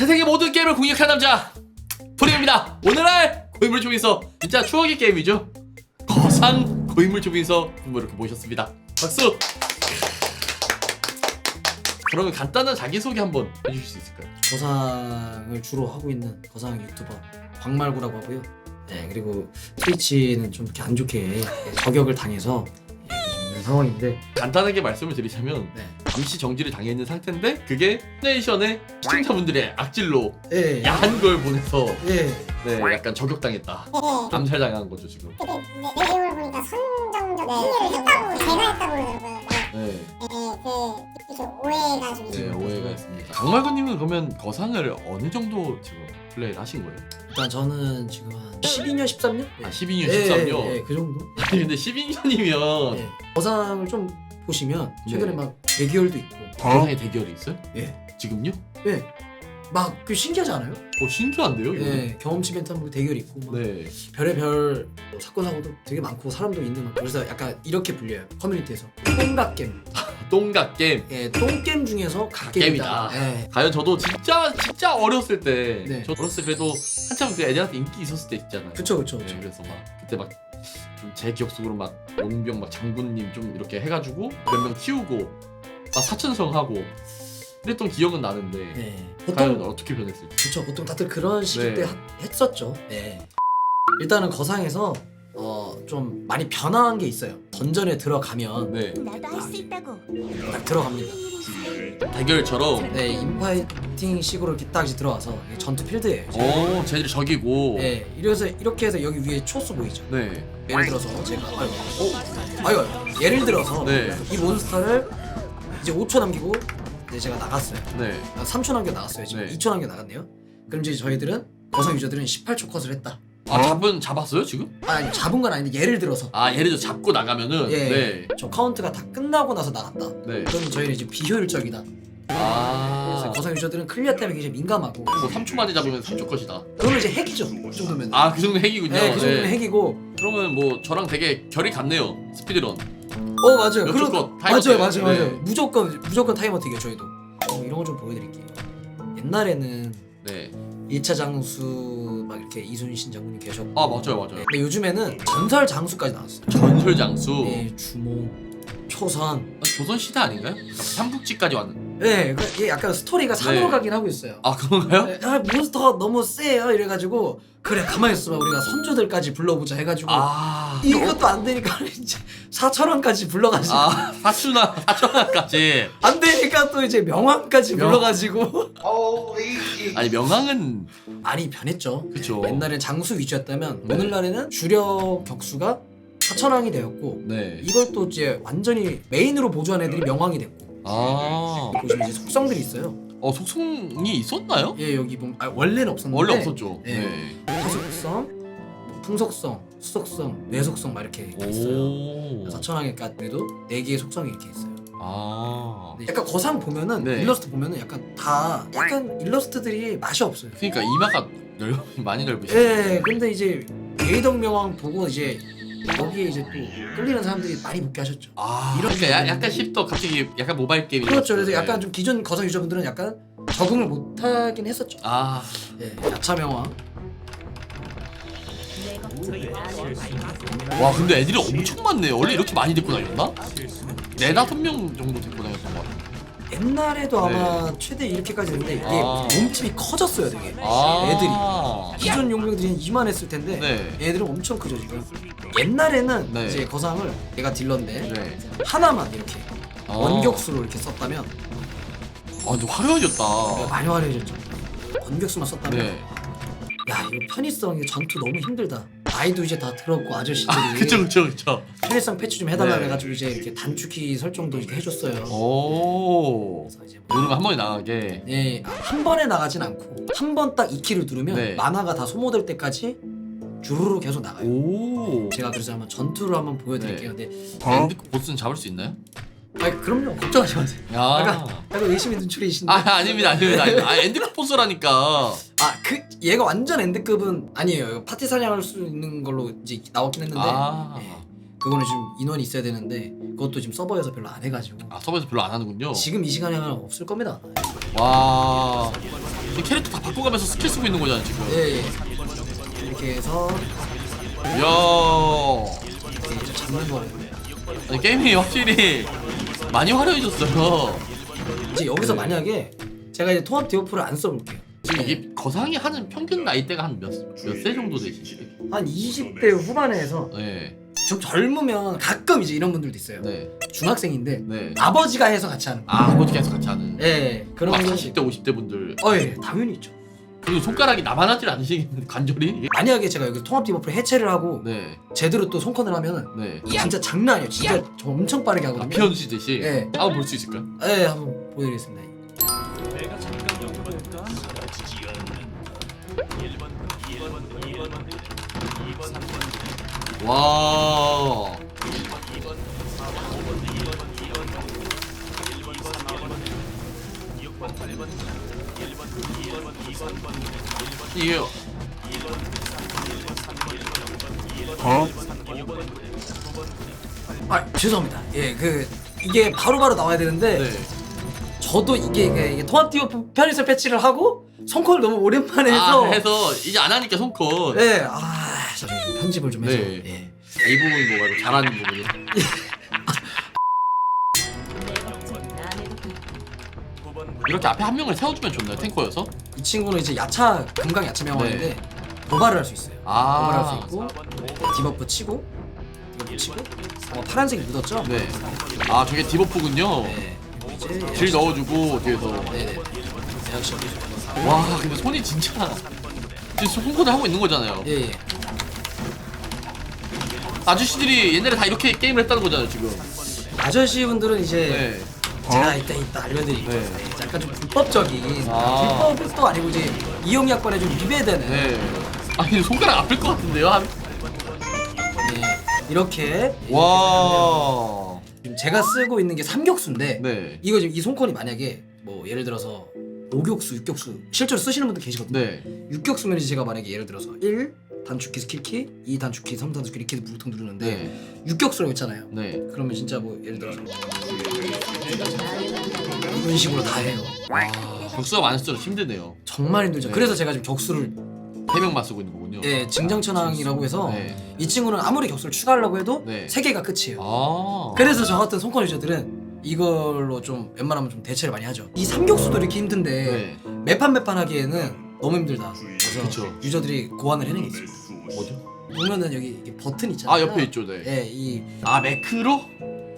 세상의 모든 게임을 공략한 남자 프리입니다. 오늘 할 고인물 중에서 진짜 추억의 게임이죠. 거상 고인물 중에서 이렇게 모셨습니다. 박수. 그러면 간단한 자기소개 한번 해주실 수 있을까요? 거상을 주로 하고 있는 거상 유튜버 광말구라고 하고요. 네 그리고 트위치는 좀 이렇게 안 좋게 저격을 당해서 있는 상황인데 간단하게 말씀을 드리자면 네. 잠시 정지를 당해 있는 상태인데 그게 내이션의 시청자분들의 악질로 예, 야한 걸 보내서 예. 네 약간 저격당했다. 암살당한 거죠 지금. 근데 내- 내용을 보니까 선정적 행위를 했다고 제가 했다고 그러더라고요. 네, 네, 그 오해가 좀 네 있어요. 오해가 있습니다. 강말구님은 그러면 거상을 어느 정도 지금 플레이를 하신 거예요? 일단 저는 지금 한 12년 13년? 아 12년, 예, 13년. 예, 예, 그 정도. 아니 근데 12년이면 예. 거상을 좀 보시면 최근에 네. 막 대결도 있고 거상의 대결이 있어요? 예. 지금요? 예. 막 그 신기하지 않아요? 어 신기한데요 이거? 예, 경험치 멘트 한번 대결 있고 막 네. 별의별 뭐 사건 사고도 되게 많고 사람도 있는 막 그래서 약간 이렇게 불려요 커뮤니티에서 게임 게임. 예 똥게임 중에서 갓게임이다. 예. 과연 저도 진짜 진짜 어렸을 때, 네. 저 어렸을 때 그래도 한참 그 애들한테 인기 있었을 때 있잖아요. 그쵸 그쵸 네, 그쵸 그래서 막 그때 막 좀 제 기억 속으로 막 용병 막 장군님 좀 이렇게 해가지고 몇 명 키우고 막 사천성 하고 그랬던 기억은 나는데 예. 과연 보통 어떻게 변했을지. 그쵸 보통 다들 그런 시기 네. 때 하- 했었죠 예. 일단은 거상에서 어, 좀 많이 변화한 게 있어요 던전에 들어가면 네. 나도 할 수 있다고. 딱 들어갑니다 대결처럼. 네 인파이팅 식으로 이렇게 딱 이제 들어와서 이게 전투 필드예요 이제. 오, 쟤들이 적이고. 예, 이래서 이렇게 해서 여기 위에 초수 보이죠 네. 예를 들어서 제가 아유, 어, 아유, 아유, 예를 들어서 네. 이 몬스터를 이제 5초 남기고 이제 제가 나갔어요. 네. 아, 3초 남겨 나갔어요. 지금 네. 2초 남겨 나갔네요. 그럼 이제 저희들은 거성 유저들은 18초 컷을 했다. 아 잡은 잡았어요 지금? 아, 아니 잡은 건 아닌데 예를 들어서 아 예를 들어 잡고 나가면은. 예, 네. 저 카운트가 다 끝나고 나서 나갔다. 네. 그럼 저희는 이제 비효율적이다. 그래서 아. 거성 유저들은 클리어 때문에 굉장히 민감하고 뭐 3초 만에 잡으면 3초 컷이다. 그러면 이제 핵이죠. 그 정도면. 아 그 정도 핵이군요. 네, 그 정도면 네. 핵이고. 그러면 뭐 저랑 되게 결이 같네요. 스피드런. 어 맞아요. 몇 그런 초 컷? 타이머 맞아요, 때. 맞아요, 맞아요. 네. 무조건 무조건 타이머틱이에요 저희도. 어, 이런 거 좀 보여드릴게요. 옛날에는 네. 1차 장수 막 이렇게 이순신 장군님 계셨고 아 맞아요 맞아요. 근데 요즘에는 전설 장수까지 나왔어요 전설 장수. 네, 주모 초선 아, 조선 시대 아닌가요? 그러니까 삼국지까지 왔는. 네, 그 이게 약간 스토리가 산으로 네. 가긴 하고 있어요 아 그런가요? 네, 아 몬스터가 너무 세요 이래가지고 그래 가만히 있어봐 우리가 선조들까지 불러보자 해가지고 아. 이것도 안 되니까 이제 4천원까지 불러가지고 아 사수나 사천왕까지. 안 되니까 또 이제 명왕까지 명- 불러가지고 아니 명왕은 많이 변했죠 그쵸. 옛날엔 장수 위주였다면 네. 오늘날에는 주력 격수가 4천왕이 되었고 네. 이걸 또 이제 완전히 메인으로 보조한 애들이 명왕이 됐고 아. 보시면 이제 속성들이 있어요. 어 속성이 있었나요? 예 여기 보면 아, 원래는 없었는데 원래 없었죠. 네. 네. 화속성, 뭐 풍속성, 수속성, 뇌속성 막 이렇게 있어요. 오. 사천왕에까 그래도 네 개의 속성이 이렇게 있어요. 아. 근데 약간 거상 보면은 네. 일러스트 보면은 약간 다 약간 일러스트들이 맛이 없어요. 그러니까 이마가 넓 많이 넓으시. 예, 근데 이제 대이덕 명왕 보고 이제 거기에 이제 또 끌리는 사람들이 많이 붙게 하셨죠. 아. 이런 그러니까 야, 약간 씹더 갑자기 약간 모바일 게임. 그렇죠. 그래서 약간 좀 기존 거성 유저분들은 약간 적응을 못 하긴 했었죠. 아. 예, 야차 명왕. 와 근데 애들이 엄청 많네. 원래 이렇게 많이 데리고 다녔나? 네 다섯 명 정도 데리고 다녔던 것 같아. 옛날에도 아마 최대 이렇게까지 됐는데 이게 네. 아. 몸집이 커졌어요 되게 아. 애들이 기존 용병들이 이만했을 텐데 네. 얘들은 엄청 커져 지금 옛날에는 네. 이제 거상을 얘가 딜러인데 네. 하나만 이렇게 아. 원격수로 이렇게 썼다면 아 근데 화려해졌다. 많이 화려해졌죠 원격수만 썼다면 네. 야 이거 편의성 이거 전투 너무 힘들다 나이도 이제 다 들었고 아저씨들이 아 그쵸 그쵸 그쵸. 편의성 패치 좀 해달라 네. 해가지고 이제 이렇게 단축키 설정도 이렇게 해줬어요 오. 그래서 이제 뭐 누르면 한 번에 나가게. 예, 한 번에 나가진 않고 한 번 딱 2키를 누르면 네. 만화가 다 소모될 때까지 주르르 계속 나가요. 오. 제가 그래서 한번 전투를 한번 보여드릴게요. 근데 엔드 보스는 잡을 수 있나요? 아 그럼요 걱정하지 마세요. 야. 약간 약간 의심이 눈초리신데. 아 아닙니다 아닙니다 아닙니다. 아 엔드 보스라니까. 아 그 얘가 완전 엔드급은 아니에요. 파티 사냥할 수 있는 걸로 이제 나왔긴 했는데 아. 예, 그거는 지금 인원이 있어야 되는데 그것도 지금 서버에서 별로 안 해가지고 아 서버에서 별로 안 하는군요. 지금 이 시간에 하면 없을 겁니다. 와. 지금 캐릭터 다 바꿔가면서 스킬 쓰고 있는 거잖아 지금. 예, 예. 이렇게 해서 이야. 이제 잡는 거예요. 아니, 게임이 확실히 많이 화려해졌어요. 이제 여기서 만약에 제가 이제 통합 디오프를 안 써볼게요. 지금 이게 거상이 하는 평균 나이대가 한 몇 몇 세 정도 되시지? 한 20대 후반에서 네, 좀 젊으면 가끔 이제 이런 분들도 있어요. 네, 중학생인데 네. 아버지가 해서 같이 하는. 거. 아, 아버지 계속 같이 하는. 예, 그런 막 거. 40대, 50대 분들. 어, 예, 당연히 있죠. 그리고 손가락이 남아나질 않으시겠는데 관절이? 만약에 제가 여기 통합 디오프를 해체를 하고 네, 제대로 또 손컨을 하면은 네. 진짜 장난 아니에요. 진짜 저 엄청 빠르게 아, 하거든요. 피어주시듯이. 네. 한번 볼 수 있을까요? 예, 한번 보여드리겠습니다. 와. 이게 아, 죄송합니다. 예, 그 이게 바로바로 나와야 되는데 네. 저도 이게, 이게, 이게 통합 디오프 편의점 패치를 하고 손컨을 너무 오랜만에 해서 아, 해서 이제 안 하니까 손컷. 예, 아, 편집을 좀 해서 네. 예. 이 부분이 뭐 말고 잘하는 부분이. 이렇게 앞에 한 명을 세워주면 좋나요? 탱커여서? 이 친구는 이제 야차 금강 야차 명왕인데 도발을 할 수 있어요. 도발을 할수 아. 있고 디버프 치고 디버프 치고 어, 파란색이 묻었죠? 네. 아, 저게 디버프군요. 네. 이제 질 넣어주고 뒤에서. 네네. 대학시 와, 근데 손이 진짜. 지금 손코드 하고 있는 거잖아요. 예, 예. 아저씨들이 옛날에 다 이렇게 게임을 했다는 거잖아요, 지금. 아저씨 분들은 이제 네. 제가 이따 이따 알려드릴게요. 네. 네, 약간 좀 불법적인 아. 불법도 아니고 이제 이용약관에 좀 위배되는 네. 아니, 손가락 아플 것 같은데요? 한... 네, 이렇게 와. 지금 제가 쓰고 있는 게 삼격수인데 네. 이거 지금 이 손콘이 만약에 뭐 예를 들어서 5격수, 6격수 실제로 쓰시는 분들 계시거든요. 네. 6격수면 이제 제가 만약에 예를 들어서 1 단축키 스킬키, 2 단축키, 3 단축키 이렇게 무르통 누르는데 네. 6격수라고 했잖아요. 네. 그러면 진짜 뭐 예를 들어서 이런 식으로 다 해요. 와. 격수가 많을수록 힘드네요. 정말 힘들죠. 네. 그래서 제가 지금 격수를 세 명만 쓰고 있는 거군요. 예, 증정천왕이라고 해서 네. 이 친구는 아무리 격수를 추가하려고 해도 네. 세 개가 끝이에요. 아. 그래서 저 같은 손권 유저들은 이걸로 좀 웬만하면 좀 대체를 많이 하죠. 이 삼격수도 이렇게 힘든데 네. 매판 매판 하기에는 너무 힘들다. 그래서 그쵸. 유저들이 고안을 해낸 게 있어요. 뭐죠? 보면은 여기 이게 버튼 있잖아요. 아, 옆에 있죠, 네. 예, 이 아, 매크로?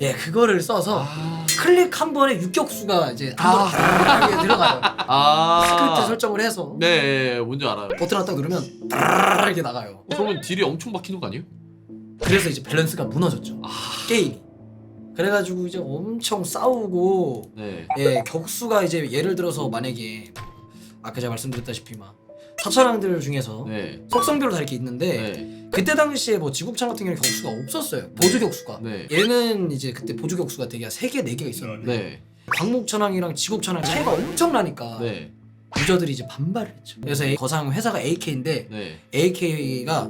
예, 그거를 써서 아. 클릭 한 번에 육격수가 이제 한 번에 아. 들어가요. 아. 스크립트 설정을 해서 네, 뭔지 알아요. 버튼 하나 딱 누르면 따라라라 이렇게 나가요. 그러면 딜이 엄청 박히는 거 아니에요? 그래서 이제 밸런스가 무너졌죠. 아. 게임이. 그래가지고 이제 엄청 싸우고 네. 예 격수가 이제 예를 들어서 만약에 아까 제가 말씀드렸다시피 막 사천왕들 중에서 네. 속성별로 다 이렇게 있는데 네. 그때 당시에 뭐 지국창 같은 경우는 격수가 없었어요 보조 격수가 네. 얘는 이제 그때 보조 격수가 되게 세 개 네 개가 있었는데 네. 광목천왕이랑 지국천왕 차이가 엄청나니까 네. 유저들이 이제 반발을 했죠 그래서 이 거상 회사가 AK인데 네. AK가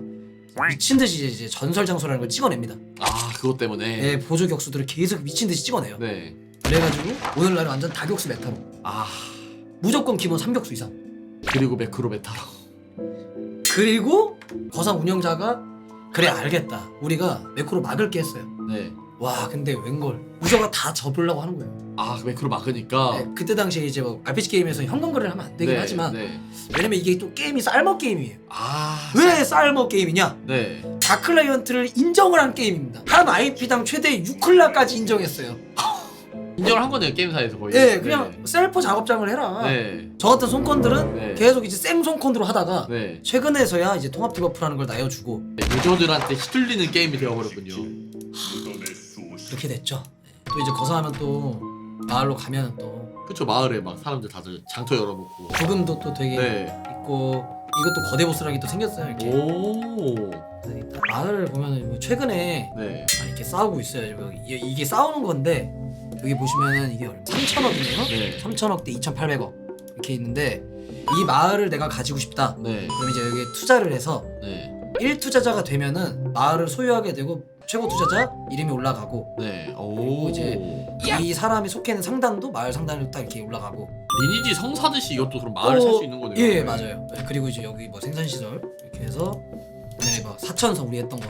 미친 듯이 이제 전설 장소라는 걸 찍어냅니다 아, 그것 때문에. 예, 보조 격수들을 계속 미친 듯이 찍어내요 네. 그래가지고 오늘날은 완전 다격수 메타로 아, 무조건 기본 3격수 이상 그리고 매크로 메타로. 그리고 거상 운영자가 그래 알겠다 우리가 매크로 막을 게 했어요 네. 와 근데 웬걸 유저가 다 접으려고 하는 거예요 아, 매크로 막으니까. 네, 그때 당시에 이제 뭐 RPG 게임에서 현금 거래를 하면 안 되긴 네, 하지만 네. 왜냐면 이게 또 게임이 쌀먹 게임이에요 아. 왜 쌀먹 게임이냐 네. 다클라이언트를 인정을 한 게임입니다 한 IP당 최대 6클라까지 인정했어요 인정을 한 거네요, 게임사에서 거의. 예 그냥 셀프 작업장을 해라 네. 저 같은 손컨들은 네. 계속 이제 생 손컨으로 하다가 네. 최근에서야 이제 통합 디버프라는 걸 나여주고 네. 유저들한테 휘둘리는 게임이 되어버렸군요. 그렇게 됐죠 또 이제 거사하면 또 마을로 가면 또 그쵸, 마을에 막 사람들 다들 장터 열어놓고. 부금도 또 되게 네. 있고 이것도 거대 보스랑이 또 생겼어요 이렇게 오. 마을을 보면은 뭐 최근에 네. 막 이렇게 싸우고 있어요 이게, 이게 싸우는 건데 여기 보시면은 이게 3천억이네요 네. 3천억 대 2,800억 이렇게 있는데 이 마을을 내가 가지고 싶다 네. 그럼 이제 여기 투자를 해서 네. 1 투자자가 되면은 마을을 소유하게 되고 최고 투자자 이름이 올라가고 네. 오. 그리고 이제 이 사람이 속해 있는 상단도 마을 상단으로 딱 이렇게 올라가고 리니지 성사듯이 이것도 그럼 마을 어, 살수 있는 거네요. 예 맞아요 네, 그리고 이제 여기 뭐 생산 시설 이렇게 해서 옛날에 뭐 사천성 우리 했던 거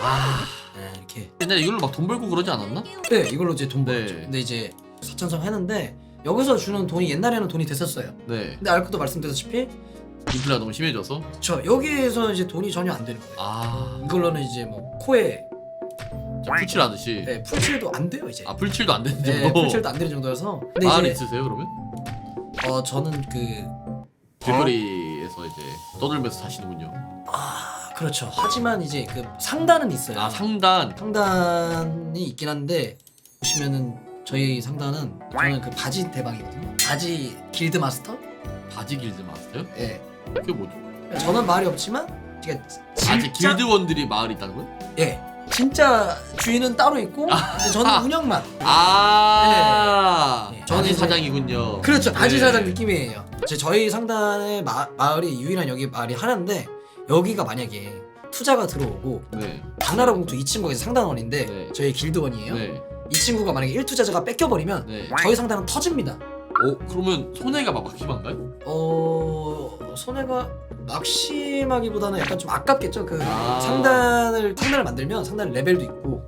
아 네, 이렇게 옛날에 이걸로 막 돈 벌고 그러지 않았나? 네 이걸로 이제 돈 네. 벌었죠 근데 이제 사천성 했는데 여기서 주는 돈이 옛날에는 돈이 됐었어요 네. 근데 알코도 말씀드렸다시피 인플레가 너무 심해져서. 저 여기에서 이제 돈이 전혀 안 되는 거예요 아. 이걸로는 이제 뭐 코에 풀칠 하듯이. 네, 풀칠도 안 돼요 이제 아 풀칠도 안 되는 네, 정도. 풀칠도 안 되는 정도여서 근데 마을에 이제 있으세요 그러면? 어 저는 그 길거리에서 이제 떠들면서 사시는군요. 아, 그렇죠. 하지만 이제 그 상단은 있어요. 아 상단. 상단이 있긴 한데 보시면은 저희 상단은 저는 그 바지 대방이거든요. 바지 길드 마스터. 바지 길드 마스터요? 예. 그게 뭐죠? 저는 말이 없지만 아직 진짜 길드원들이 마을이 있다는 거요? 예. 진짜 주인은 따로 있고 이제 저는 운영만. 아. 네. 저는 저는 이제- 사장이군요. 그렇죠. 바지 네. 사장 느낌이에요. 제 저희 상단의 마, 마을이 유일한 여기 마을이 하나인데 여기가 만약에 투자가 들어오고 네. 당나라 공투 이 친구가 이제 상단원인데 네. 저희 길드원이에요. 네. 이 친구가 만약에 1투자자가 뺏겨버리면 네. 저희 상단은 터집니다. 오 그러면 손해가 막 막심한가요? 어 손해가 막심하기보다는 약간 좀 아깝겠죠. 그 아. 상단을 상단을 만들면 상단 레벨도 있고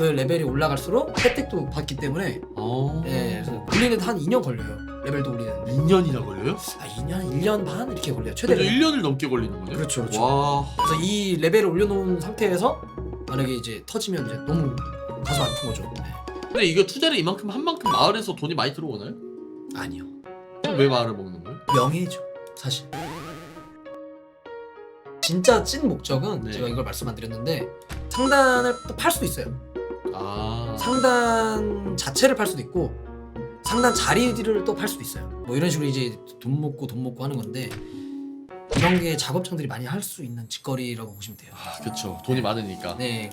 그 레벨이 올라갈수록 혜택도 받기 때문에 어. 예, 그래서 올리는데 한 2년 걸려요. 레벨도 올리는데 2년이나 걸려요? 아 2년 1년 반 이렇게 걸려요. 그래도 최대. 1년을 넘게 걸리는 거네요. 그렇죠, 그렇죠. 와. 그래서 이 레벨을 올려놓은 상태에서 만약에 이제 터지면 이제 너무 가서 안큰 거죠. 네. 근데 이거 투자를 이만큼 한 만큼 마을에서 돈이 많이 들어오나요? 아니요. 그럼 왜 마을을 먹는 거예요? 명예죠 사실 진짜 찐 목적은 네. 제가 이걸 말씀 안 드렸는데 상단을 또 팔 수도 있어요 아. 상단 자체를 팔 수도 있고 상단 자리를 또 팔 수도 있어요 뭐 이런 식으로 이제 돈 먹고 돈 먹고 하는 건데 이런 게 작업장들이 많이 할 수 있는 직거리라고 보시면 돼요 아, 그쵸. 돈이 많으니까. 네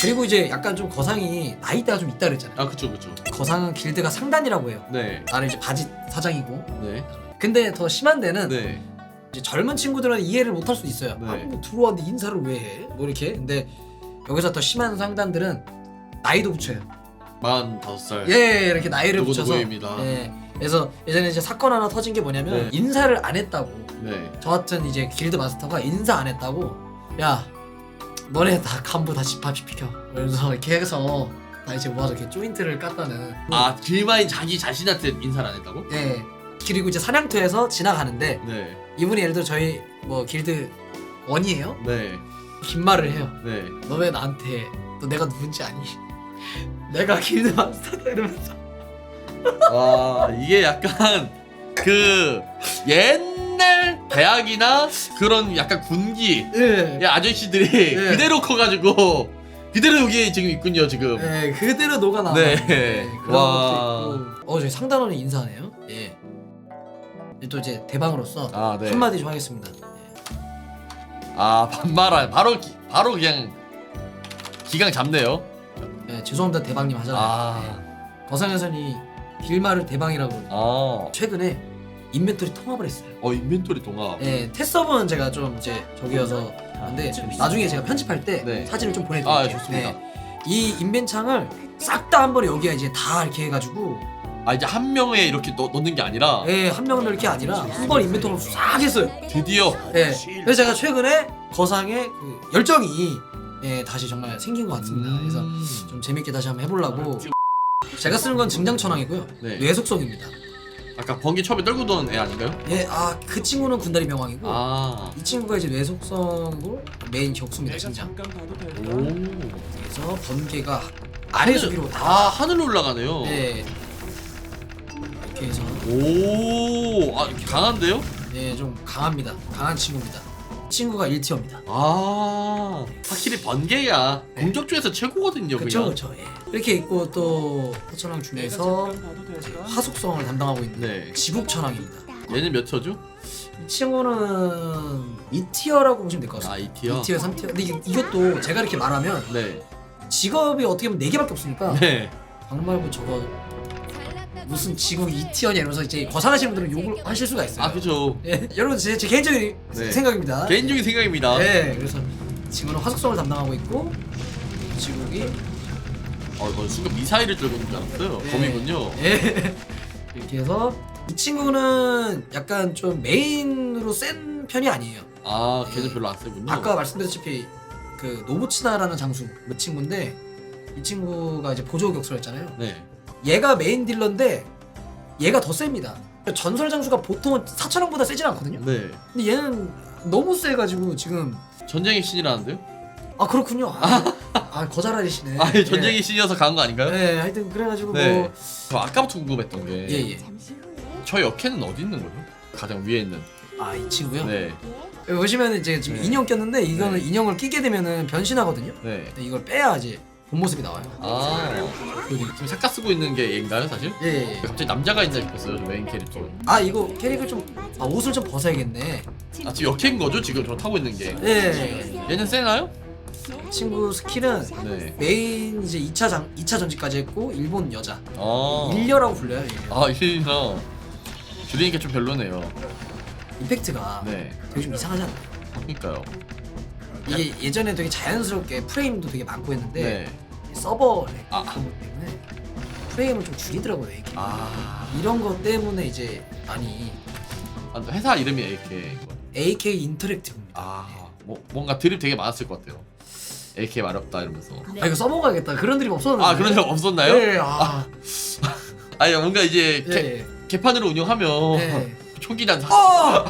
그리고 이제 약간 좀 거상이 나이대가 좀 있다 그랬잖아요 아, 그쵸, 그쵸. 거상은 길드가 상단이라고 해요 네. 나는 이제 바지 사장이고 네. 근데 더 심한 데는 네. 이제 젊은 친구들은 이해를 못 할 수도 있어요. 네. 아, 뭐 들어왔는데 인사를 왜 해? 뭐 이렇게. 근데 여기서 더 심한 상단들은 나이도 붙여요. 45살. 예, 이렇게 나이를 누구 붙여서. 누구입니다. 예. 그래서 예전에 이제 사건 하나 터진 게 뭐냐면 네. 인사를 안 했다고. 네. 저 같은 이제 길드 마스터가 인사 안 했다고. 야, 너네 다 간부 다 집합시켜. 그래서 이렇게 해서 다 이제 모아서 이렇게 조인트를 깠다는. 아, 길마인 자기 자신한테 인사를 안 했다고? 예. 그리고 이제 사냥터에서 지나가는데 네. 이분이 예를 들어 저희 뭐 길드 원이에요. 네. 긴 말을 해요. 네. 너 왜 나한테 너 내가 누군지 아니? 내가 길드 마스터다 이러면서 와, 이게 약간 그 옛날 대학이나 그런 약간 군기 예. 의 아저씨들이 네. 그대로 커가지고 그대로 여기에 지금 있군요, 지금. 예, 그대로 녹아 나와. 네. 그런 와. 것도 있고. 어, 저희 상단원이 인사하네요. 예. 이제 또 이제 대방으로서 아, 네. 한마디 좀 하겠습니다. 예. 아, 반말할 바로 기, 바로 그냥 기강 잡네요. 예, 죄송합니다 대방님 하잖아요. 아. 예. 거상에서는 길말을 대방이라고. 어. 최근에 인벤토리 통합을 했어요. 어, 인벤토리 동합. 예, 테스터는 제가 좀 이제 저기여서 근데 나중에 제가 편집할 때 네. 사진을 좀 보내드릴게요. 아, 좋습니다. 네. 이 인벤창을 싹 다 한 번에 여기에 이제 다 이렇게 해가지고 아, 이제 한 명에 이렇게 넣, 넣는 게 아니라 예, 한 명을 넣을 게 아니라 한 번 인벤토리를 싹 했어요. 드디어 예. 그래서 제가 최근에 거상의 그 열정이 예, 다시 정말 생긴 것 같습니다. 그래서 음. 좀 재밌게 다시 한번 해보려고 제가 쓰는 건 증장천왕이고요. 네. 뇌속성입니다. 아까 번개 처음에 떨고 도는 애 아닌가요? 예, 아 그 친구는 군다리 명왕이고 아. 이 친구가 이제 뇌속성으로 메인 격수입니다. 증장. 오. 그래서 번개가 아래에서 위로 다 아, 하늘로 올라가네요. 예. 이렇게 해서 오. 아, 강한데요? 예, 좀 강합니다. 강한 친구입니다. 친구가 1티어입니다. 아. 확실히 번개가 네. 공격주에서 최고거든요, 그렇죠, 그냥. 그렇죠. 예. 이렇게 있고 또 허천왕 중에서 화속성을 담당하고 있는 네. 지국천왕입니다. 얘는 몇 터죠? 이 친구는 2티어라고 보시면 될 것 같습니다. 아, 이 티어. 2티어, 3티어. 근데 이, 이것도 제가 이렇게 말하면 네. 직업이 어떻게 보면 4개밖에 없으니까 네. 박말고 저거 무슨 지국 2티어냐 이러면서 이제 거상하시는 분들은 욕을 하실 수가 있어요. 아, 그죠. 예, 여러분 제, 제 개인적인 네. 생각입니다. 개인적인 생각입니다. 네, 그래서 지구는 화속성을 담당하고 있고 지국이 어, 어 순간 미사일을 들고 있는 줄 알았어요. 네. 검이군요. 예. 이렇게 해서 이 친구는 약간 좀 메인으로 센 편이 아니에요. 아, 걔는 별로 안 세군요. 아까 말씀드렸다시피 그 노부치나라는 장수 그 친구인데 이 친구가 이제 보조 격수였잖아요. 네. 얘가 메인 딜러인데 얘가 더 셉니다. 전설 장수가 보통은 사천왕보다 세진 않거든요. 네. 근데 얘는 너무 세가지고 지금 전쟁의 신이라는데요? 아 그렇군요. 아, 아 거자라리시네. 아, 전쟁의 신이어서 간거 아닌가요? 네. 네, 하여튼 그래가지고 네. 뭐 저 아까부터 궁금했던 게. 예예. 저 역해는 어디 있는 거죠? 가장 위에 있는. 아 이 친구요. 네. 여기 보시면 이제 지금 네. 인형 꼈는데 이거는 네. 인형을 끼게 되면은 변신하거든요. 네. 근데 이걸 빼야 이제 본 모습이 나와요. 아. 여기. 지금 삭가 쓰고 있는 게 얘인가요, 사실? 예, 예. 예. 갑자기 남자가 싶었어요, 저 메인 캐릭터. 아 이거 캐릭을 좀 아, 옷을 좀 벗어야겠네. 아, 지금 역해인 거죠? 지금 저 타고 있는 게. 예. 얘는 세나요? 이 친구 스킬은 네. 메인 이제 2차 장 2차 전지까지 했고 일본 여자 아. 일녀라고 불려요. 일녀. 아, 일이나. 줄이니까 좀 별로네요. 임팩트가 네. 되게 좀 이상하지 않나요? 그러니까요. 이게 예전에 되게 자연스럽게 프레임도 되게 많고 했는데 네. 서버 렉 아. 그런 것 때문에 프레임을 좀 줄이더라고요 이게. 아. 이런 것 때문에 이제 많이 아, 회사 이름이 AK. AK 인터랙티브입니다. 아, 뭐 뭔가 드립 되게 많았을 것 같아요. AK 마렵다 이러면서. 아 이거 써먹어야겠다. 그런 드립 없었는데. 아, 그런 적 없었나요? 네. 아. 아니, 뭔가 이제 예. 개, 예. 개판으로 운영하면 네. 초기단 어!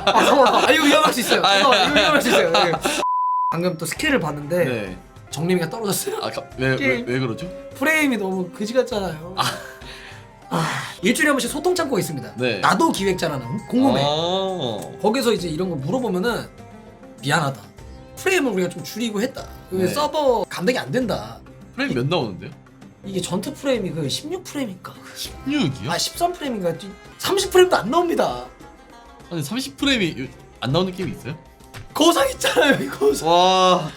아, 잠깐만. 아, 이거 위험할 수 있어요. 아, 잠깐만, 예. 이거 위험할 수 있어요. 예. 방금 또 스킬을 봤는데 네. 정림이가 떨어졌어요. 아, 왜, 왜. 왜 그러죠? 프레임이 너무 그지 같잖아요. 아, 일주일에 한 번씩 소통 창구가 있습니다. 네. 나도 기획자라는 공홈에 아. 거기서 이제 이런 거 물어보면은 미안하다. 프레임을 우리가 좀 줄이고 했다. 그 네. 서버 감당이 안 된다. 프레임 몇 나오는데요? 이게 전투 프레임이 그 16 프레임인가? 16이요? 아 13 프레임인가? 30 프레임도 안 나옵니다. 아니 30 프레임이 안 나오는 게임이 있어요? 거상 있잖아요 이거. 와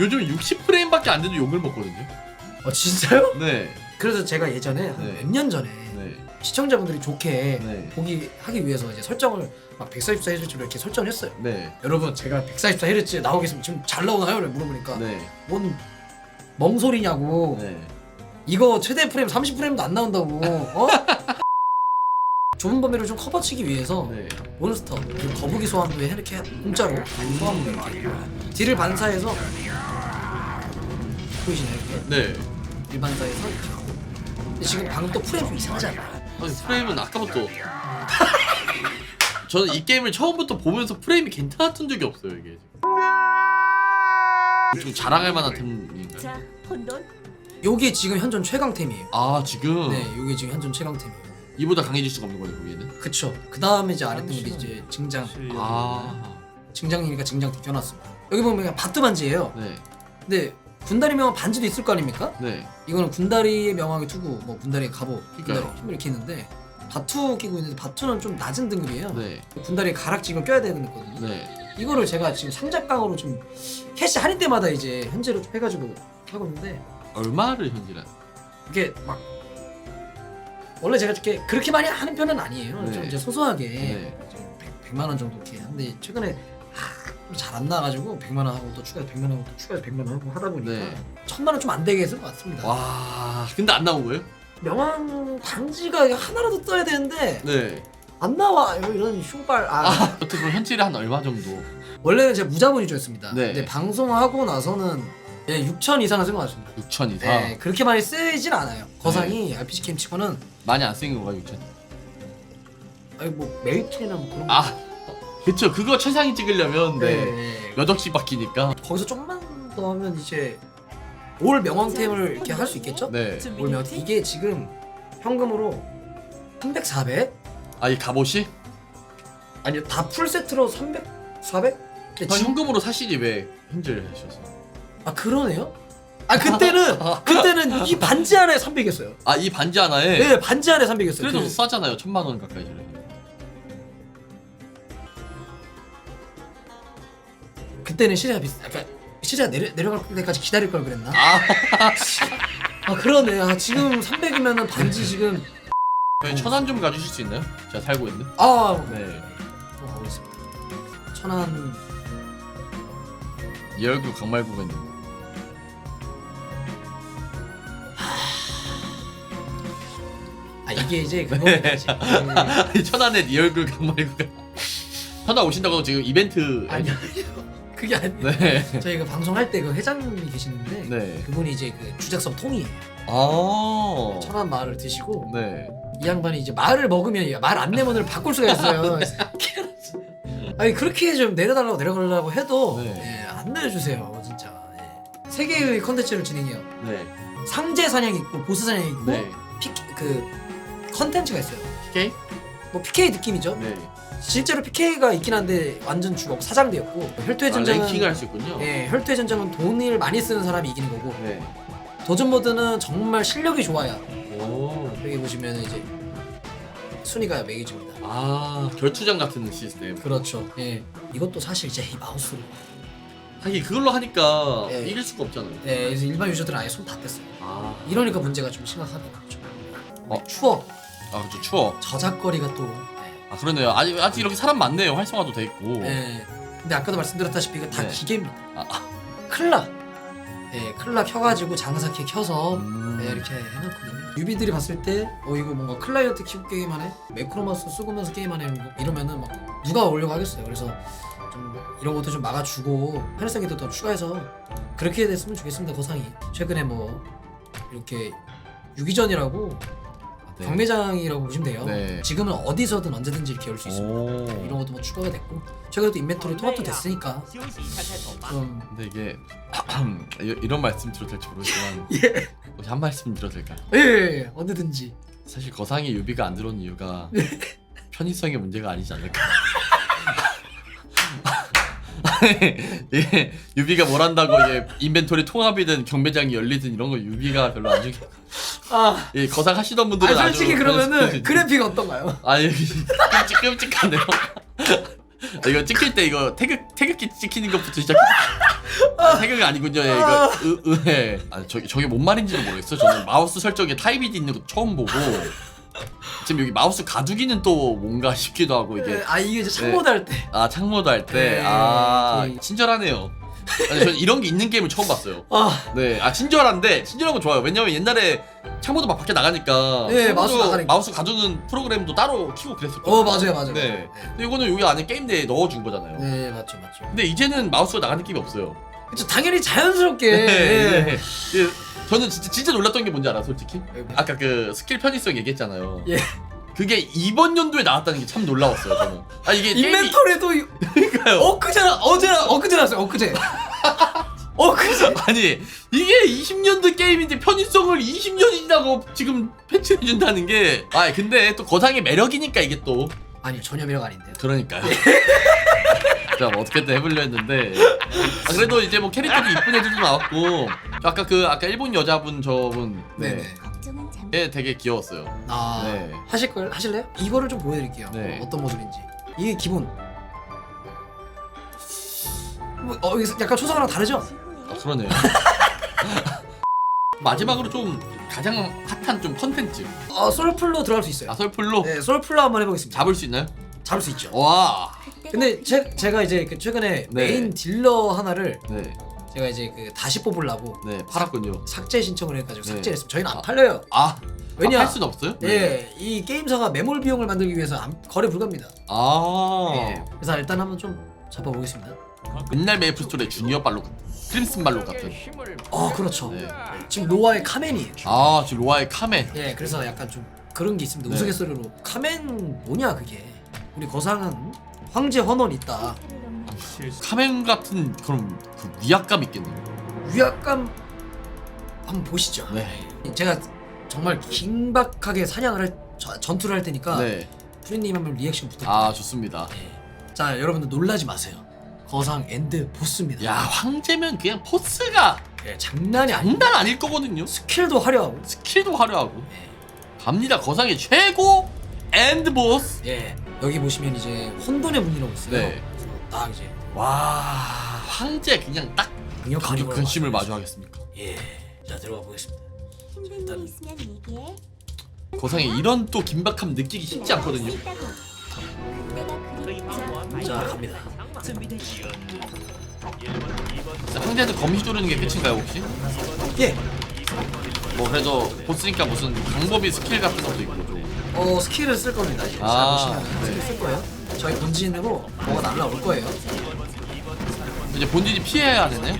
요즘 60프레임밖에 안 돼도 욕을 먹거든요 어 진짜요? 네 그래서 제가 예전에 네. 몇 년 전에 네. 시청자분들이 좋게 네. 보기 하기 위해서 이제 설정을 막 144Hz로 이렇게 설정을 했어요. 네. 여러분 제가 144Hz 나오겠으면 지금 잘 나오나요? 를 물어보니까 네. 뭔 멍소리냐고 네. 이거 최대 프레임 30프레임도 안 나온다고 어? 좁은 범위를 좀 커버치기 위해서 네. 몬스터 그리고 거북이 소환도에 이렇게 공짜로 소환물 이렇게 딜을 반사해서 보이시나요 이렇게 네. 이렇게 하고 근데 지금 방금 또 프레임 좀 이상하지 않아요? 아니 프레임은 아까부터 저는 이 게임을 처음부터 보면서 프레임이 괜찮았던 적이 없어요 이게 좀 자랑할 만한 템인가요? 자, 혼돈. 요게 지금 현존 최강템이에요 아 지금 네 요게 지금 현존 최강템이에요 이보다 강해질 수가 없는 거예요 거기에는? 그쵸 그 다음에 이제 아랫등급이 이제 증장 아 증장이니까 증장 껴놨습니다 여기 보면 그냥 바트 반지예요 네. 근데 군다리 명함 반지도 있을 거 아닙니까? 네. 이거는 군다리의 명함에 투구 뭐 군다리의 갑옷 그러니까요. 군다리 힘을 이렇게 있는데 바투 끼고 있는데 바투는 좀 낮은 등급이에요 네. 군다리에 가락지 이걸 껴야 되는 거거든요 네. 이거를 제가 지금 상작강으로 좀 캐시 할인 때마다 이제 현재로 좀 해가지고 하고 있는데 얼마를 현질한? 이게 막 원래 제가 이렇게 그렇게 많이 하는 편은 아니에요. 네. 좀 이제 소소하게 네. 100, 만원 정도 이렇게 하는데 최근에 잘 안 나가지고 100만 원 하고 또 추가해서 100만 원 하고 또 추가해서 100만 원 하고 하다 보니까 네. 천만 원 좀 안 되게 해서 왔습니다. 와 근데 안 나온 거예요? 명함 반지가 하나라도 떠야 되는데 네. 안 나와 이런 슈발 아, 아 어떻게 그럼 현질이 한 얼마 정도? 원래는 제가 무자본위주였습니다. 네. 근데 방송하고 나서는 예, 6천 이상은 쓴 것 같습니다. 6천 이상. 네, 그렇게 많이 쓰진 않아요. 거상이 네. RPG 게임 치고는 많이 안 쓰인 건가요 6천? 아니 뭐 메이트나 뭐 그런 거. 아 그쵸 그거 최상위 찍으려면 네. 네. 몇 억씩 바뀌니까. 거기서 좀만 더 하면 이제 올 명왕템을 이렇게 할 수 있겠죠? 네. 올 명왕 이게 지금 현금으로 300, 400? 아이 갑옷이? 아니요 다풀 세트로 300, 400? 근데 아, 지- 현금으로 사시지 왜 현질 하셔서? 아 그러네요? 아 그때는 그때는 이 반지 하나에 300이었어요. 아 이 반지 하나에 네 반지 하나에 300이었어요. 그래도 싸잖아요 천만 원 가까이 저래. 그때는 시세가 비싸. 그러니까 시세가 내려 내려갈 때까지 기다릴 걸 그랬나? 아 아 그러네. 아 지금 300이면은 반지 지금 저희 천안 좀 가주실 수 있나요? 제가 살고 있는. 아 네. 어, 알겠습니다. 천안 이 얼굴 강말구가 있는. 이게 이제 그거입니다. 그- 아니, 천안에 네 얼굴 강말구가 천안 오신다고 지금 이벤트 아니 그게 아니에요. 네. 저희가 방송할 때 그 회장님이 계시는데 네. 그분이 이제 그 주작성 통이에요. 아. 천안 마을을 드시고 네. 이 양반이 이제 말을 먹으면 말 안내문을 바꿀 수가 있어요. 아니 그렇게 좀 내려달라고 내려가려고 해도 네. 예, 안 내려주세요 진짜. 예. 세 개의 컨텐츠를 진행해요. 네. 상제 사냥 있고 보스 사냥 있고 네. 피, 그 컨텐츠가 있어요. PK? 뭐 PK 느낌이죠. 네. 실제로 PK가 있긴 한데 완전 주고 사장되었고 혈투의 아, 전쟁은 랭킹을 할수 있군요. 예, 혈투의 전쟁은 돈을 많이 쓰는 사람이 이기는 거고 네. 도전 모드는 정말 실력이 좋아야 오. 여기 보시면 이제 순위가 매겨집니다. 아 결투장 같은 시스템. 그렇죠. 예. 이것도 사실 이제 이 마우스로. 하긴 그걸로 하니까 예. 이길 수가 없잖아요. 예, 그래서 일반 유저들은 아예 손 다 뗐어요. 아. 이러니까 문제가 좀 심각하게 나죠. 어. 추억, 아 그렇죠 추워. 저작거리가 또. 아 그러네요. 아직 아직 이렇게 사람 많네요. 활성화도 돼 있고. 예. 예. 근데 아까도 말씀드렸다시피 이거 다 네. 기계입니다. 아, 아. 클라. 예, 클라 켜가지고 장사키 켜서 음. 네, 이렇게 해놓거든요. 유비들이 봤을 때, 어 이거 뭔가 클라이언트 키고 게임하네, 매크로마우스 쓰면서 게임하네 이러면은 막 누가 오려고 하겠어요. 그래서 좀 이런 것도 좀 막아주고 편의성에도 더 추가해서 그렇게 됐으면 좋겠습니다. 거상이 최근에 뭐 이렇게 유기전이라고 네. 경매장이라고 보시면 돼요. 네. 지금은 어디서든 언제든지 이렇게 열 수 있습니다. 오. 이런 것도 뭐 추가가 됐고 최근에 또 인벤토리 통합도 됐으니까 좀 근데 이게 이- 이런 말씀 드려도 될지 모르지만 예. 혹시 한 말씀 드려도 될까요? 예, 예, 언제든지 사실 거상에 유비가 안 들어온 이유가 편의성의 문제가 아니지 않을까. 이게 유비가 뭘 한다고 이게 인벤토리 통합이든 경매장이 열리든 이런 거 유비가 별로 안 중요. 아, 이 거상 하시던 분들은 아 솔직히 아주 그러면은 그래픽 어떤가요? 아 여기 끔찍 끔찍하네요. 아, 이거 찍힐 때 이거 태극 태극기 찍히는 것부터 시작. 아, 태극이 아니군요. 예, 이거 의회. 아 저기 저게 뭔 말인지도 모르겠어. 저는 마우스 설정에 타이비드 있는 거 처음 보고 지금 여기 마우스 가두기는 또 뭔가 싶기도 하고 이게 아 이게 이제 창모드 할 때. 아 창모드 할때 네, 아 그- 친절하네요. 아니, 저는 이런 게 있는 게임을 처음 봤어요. 아, 네, 아 친절한데 친절한 건 좋아요. 왜냐면 옛날에 창모드 막 밖에 나가니까 네, 창모드 마우스 나가니까. 마우스 가두는 프로그램도 따로 키고 그랬었거든요. 어 맞아요 맞아요. 네. 근데 이거는 여기 안에 게임 내에 넣어준 거잖아요. 네 맞죠 맞죠. 근데 이제는 마우스가 나가는 느낌이 없어요. 그쵸 당연히 자연스럽게. 네, 예. 네. 예, 저는 진짜, 진짜 놀랐던 게 뭔지 알아, 솔직히? 아까 그 스킬 편의성 얘기했잖아요. 예. 그게 이번 연도에 나왔다는 게 참 놀라웠어요, 저는. 아 이게 인벤토리도 이- 게임이니까요. 엊그제 어제 엊그제 나왔어요 엊그제. 엊그제. 아니 이게 20년도 게임인데 편의성을 20년이라고 지금 패치해 준다는 게. 아 근데 또 거상의 매력이니까 이게 또. 아니요 전혀 매력 아닌데요. 그러니까요. 자, 뭐 어떻게든 해보려 했는데. 아, 그래도 이제 뭐 캐릭터도 이쁜 애들도 나왔고. 저 아까 그 아까 일본 여자분 저분. 네. 네네. 예, 되게 귀여웠어요. 아 네. 하실 걸 하실래요? 이거를 좀 보여드릴게요. 네. 어, 떤 모습인지. 이게 기본. 뭐, 어, 이게 약간 초성이랑 다르죠? 아, 그러네요. 마지막으로 좀 가장 핫한 좀 컨텐츠. 어, 솔플로 들어갈 수 있어요. 아, 설풀로 네, 솔플로 한번 해보겠습니다. 잡을 수 있나요? 잡을 수 있죠. 와. 근데 제, 제가 이제 그 최근에 네. 메인 딜러 하나를 네. 제가 이제 그 다시 뽑으려고 네, 팔았군요. 삭제 신청을 해가지고 네. 삭제했어요. 저희는 안 아. 팔려요. 아, 왜냐? 아, 팔 수는 없어요? 예, 이 게임사가 매몰 비용을 만들기 위해서 안- 거래 불가입니다. 아. 예. 그래서 일단 한번 좀 잡아보겠습니다. 옛날 메이플 스토리의 주니어 발로 크림슨 발로 같은. 어, 그렇죠. 네. 지금 노아의 카멘이에요. 아, 지금 로아의 카멘. 예, 그래서 약간 좀 그런 게 있습니다. 네. 우스갯소리로 카멘 뭐냐 그게? 우리 거상은 황제 헌원 있다. 카멘 같은 그런 그 위압감 있겠네요. 위압감 한번 보시죠. 네. 제가 정말 긴박하게 사냥을 할 저- 전투를 할 테니까 네. 프리님 한번 리액션 부탁드립니다. 아, 좋습니다. 자, 여러분들 놀라지 마세요. 거상 엔드 보스입니다. 야, 황제면 그냥 포스가 예, 장난이 아니. 장난 아닐 거거든요. 스킬도 화려하고. 스킬도 화려하고. 예. 갑니다. 거상의 최고 엔드 보스. 예. 여기 보시면 이제 혼돈의 문이라고 있어요. 네. 딱 이제 와, 황제 그냥 딱 강력한 그 근심을 마주하겠습니까? 예. 자, 들어가 보겠습니다. 힘든 일 있으면 얘기해. 거상에 이런 또 긴박함 느끼기 쉽지 않거든요. 자, 갑니다. 자, 황제한테 검시 조르는 게 끝인가요 혹시? 예. 뭐 그래도 보스니까 무슨 방법이 스킬 같은 것도 있고 좀. 어 스킬을 쓸 겁니다. 이제 아, 잘 보시면 네. 스킬 쓸 거예요. 저희 본진으로 뭐가 날라올 거예요. 이제 본진이 피해야 되네.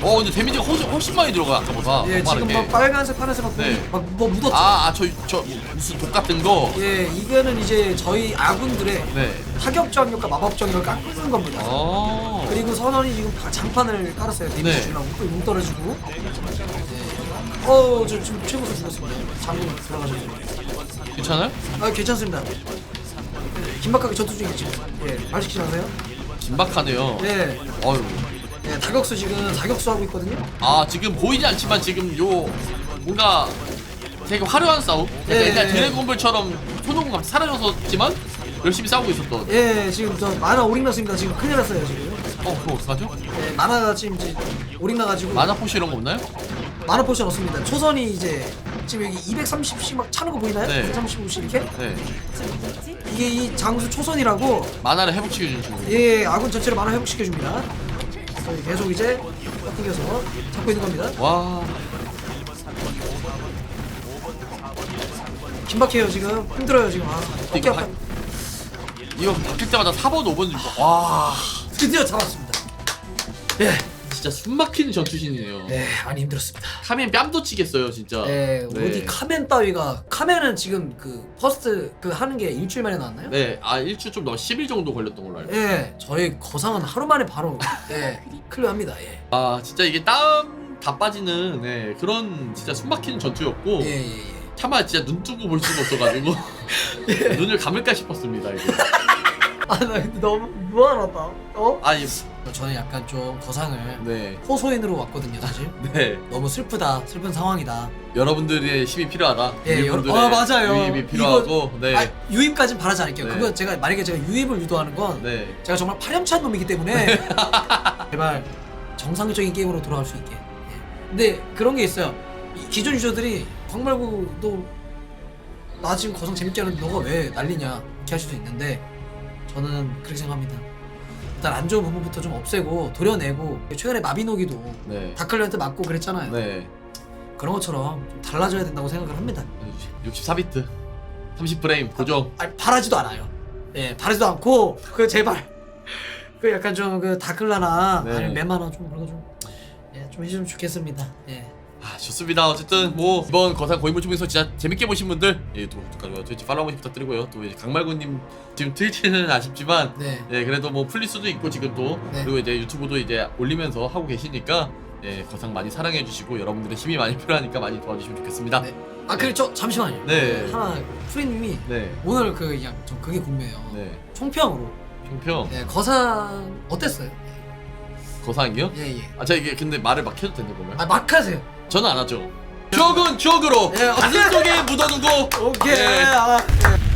어 근데 데미지가 훨씬, 훨씬 많이 들어가 아까보다. 예, 더 지금 빠르게. 막 빨간색, 파란색 막, 네. 막 뭐 묻었죠. 아아저저 무슨 독 같은 거. 예, 이거는 이제 저희 아군들의 네. 타격적력과 마법적력을 깎는 겁니다. 어. 그리고 선원이 지금 다 장판을 깔았어요. 데미지 네. 주려고 또용 떨어지고. 네. 어, 저 지금 최고수 죽었습니다. 장군 들어가셔서. 괜찮아요? 아, 괜찮습니다. 긴박하게 전투 중이에요 지금. 예, 말 시키지 마세요. 긴박하네요. 예, 어유. 예, 타격수 지금 사격수 하고 있거든요. 아 지금 보이지 않지만 지금 요 뭔가 되게 화려한 싸움. 예, 옛날 예. 드래곤볼처럼 손오공 사라졌었지만 열심히 싸우고 있었던. 예, 지금 저 만화 오링 났습니다. 지금 큰일 났어요 지금. 어 그거 어떡하죠? 예, 만화가 지금 이제 오링 나가지고 만화 포시 이런 거 없나요? 만화 포션 없습니다. 초선이 이제 지금 여기 230씩 막 차는 거 보이나요? 네. 230씩 이렇게? 네. 이게 이 장수 초선이라고 만화를 회복시켜주는 친구. 예, 아군 전체를 만화 회복시켜 줍니다. 저희 계속 이제 꺾이겨서 잡고 있는 겁니다. 와. 긴박해요 지금 힘들어요 지금. 아, 어깨 이거 아파. 바- 이거 바뀔 때마다 4번 5번 줄 와. 드디어 잡았습니다. 예, 진짜 숨막히는 전투신이네요. 네, 많이 힘들었습니다. 카멘 뺨도 치겠어요 진짜. 네, 어디 카멘 따위가 카멘은 지금 그 퍼스트 그 하는 게 일주일 만에 나왔나요? 네, 아 일주일 좀 넘어 10일 정도 걸렸던 걸로 알고. 예, 저희 거상은 하루 만에 바로 예 클리어합니다. 예, 아 진짜 이게 땀 다 빠지는 네, 그런 진짜 숨막히는 전투였고 예, 예, 예. 차마 진짜 눈 뜨고 볼 수가 없어가지고 눈을 감을까 싶었습니다 이거. 아, 나 근데 너무 무한하다. 어? 아니 저는 약간 좀 거상을 네, 호소인으로 왔거든요, 사실. 네 너무 슬프다, 슬픈 상황이다. 여러분들의 힘이 필요하다. 예, 여러- 아, 맞아요. 유입이 필요하고 네, 아, 유입까진 바라지 않을게요. 네. 그거 제가 만약에 제가 유입을 유도하는 건 네, 제가 정말 파렴치한 놈이기 때문에 제발 정상적인 게임으로 돌아올 수 있게. 예. 근데 그런 게 있어요. 이 기존 유저들이 광말구도 나 지금 거성 재밌게 하는데 너가 왜 난리냐 이렇게 할 수도 있는데 저는 그렇게 생각합니다. 일단 안 좋은 부분부터 좀 없애고 도려내고 최근에 마비노기도 네, 다클리한테 맞고 그랬잖아요. 네. 그런 것처럼 좀 달라져야 된다고 생각을 합니다. 64비트, 30프레임 고정. 아니 바라지도 않아요. 예, 바라지도 않고 그 제발 그 약간 좀 그 다클라나 네. 아니면 메마나 좀 그런 거좀 예, 좀 해주면 좋겠습니다. 예. 아 좋습니다. 어쨌든 뭐 이번 거상 고인물 중에서 진짜 재밌게 보신 분들 예, 또 구독과 트위치 팔로우 한번 부탁드리고요. 또 이제 강말구님 지금 트위치는 아쉽지만 네. 예 그래도 뭐 풀릴 수도 있고 지금 또 네. 그리고 이제 유튜브도 이제 올리면서 하고 계시니까 예 거상 많이 사랑해 주시고 여러분들의 힘이 많이 필요하니까 많이 도와주시면 좋겠습니다. 네. 아 그리고 저 잠시만요. 네. 그 하나 프리님이 네. 오늘 그 그냥 좀 그게 궁금해요. 네. 총평으로 평평 네, 거상 어땠어요? 거상이요? 예예. 아 제가 이게 근데 말을 막 해도 되는 건가요? 아 막 하세요. 저는 안 하죠. 추억은 추억으로 예, 가슴 속에 묻어두고 오케이. 예. 아, 예.